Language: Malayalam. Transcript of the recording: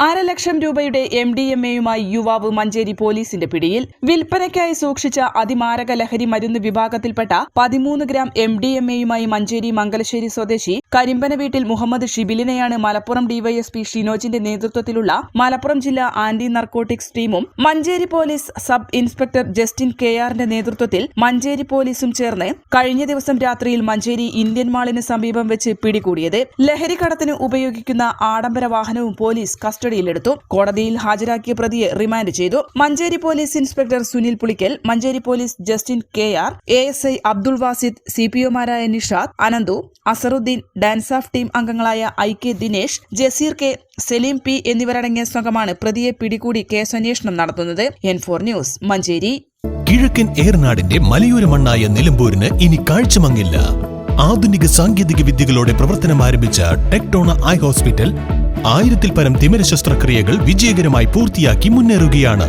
അരലക്ഷം രൂപയുടെ എം ഡി എം എയുമായി യുവാവ് മഞ്ചേരി പോലീസിന്റെ പിടിയിൽ വിൽപ്പനയ്ക്കായി സൂക്ഷിച്ച അതിമാരക ലഹരി മരുന്ന് വിഭാഗത്തിൽപ്പെട്ട പതിമൂന്ന് ഗ്രാം എം ഡി എം എയുമായി മഞ്ചേരി മംഗലശ്ശേരി സ്വദേശി കരിമ്പന വീട്ടിൽ മുഹമ്മദ് ഷിബിലിനെയാണ് മലപ്പുറം ഡിവൈഎസ്പി ഷിനോജിന്റെ നേതൃത്വത്തിലുള്ള മലപ്പുറം ജില്ലാ ആന്റി നർക്കോട്ടിക്സ് ടീമും Manjeri police sub inspector Justin K ആറിന്റെ നേതൃത്വത്തിൽ മഞ്ചേരി പോലീസും ചേർന്ന് കഴിഞ്ഞ ദിവസം രാത്രിയിൽ മഞ്ചേരി ഇന്ത്യൻ മാളിന് സമീപം വെച്ച് പിടികൂടിയത്. ലഹരിക്കടത്തിന് ഉപയോഗിക്കുന്ന ആഡംബര വാഹനവും പോലീസ് കസ്റ്റഡിയിലെടുത്തു. കോടതിയിൽ ഹാജരാക്കിയ പ്രതിയെ റിമാൻഡ് ചെയ്തു. Manjeri police inspector Sunil Pulikkal Manjeri police Justin K R A S I Abdul Wasid C P ഒമാരായ Nishad Ananthu Azharuddin DANSAF team അംഗങ്ങളായ I K Dinesh Jaseer K Saleem P എന്നിവരടങ്ങിയ സംഘമാണ് പ്രതിയെ പിടികൂടി കേസന്വേഷണം നടത്തുന്നത്. N four news Manjeri. കിഴക്കൻ ഏറനാടിന്റെ മലയോര മണ്ണായ നിലമ്പൂരിന് ഇനി കാഴ്ചമങ്ങില്ല. ആധുനിക സാങ്കേതിക വിദ്യകളോടെ പ്രവർത്തനം ആരംഭിച്ച ടെക്ടോണ ഐ ഹോസ്പിറ്റൽ ആയിരത്തിൽ പരം തിമിര ശസ്ത്രക്രിയകൾ വിജയകരമായി പൂർത്തിയാക്കി മുന്നേറുകയാണ്.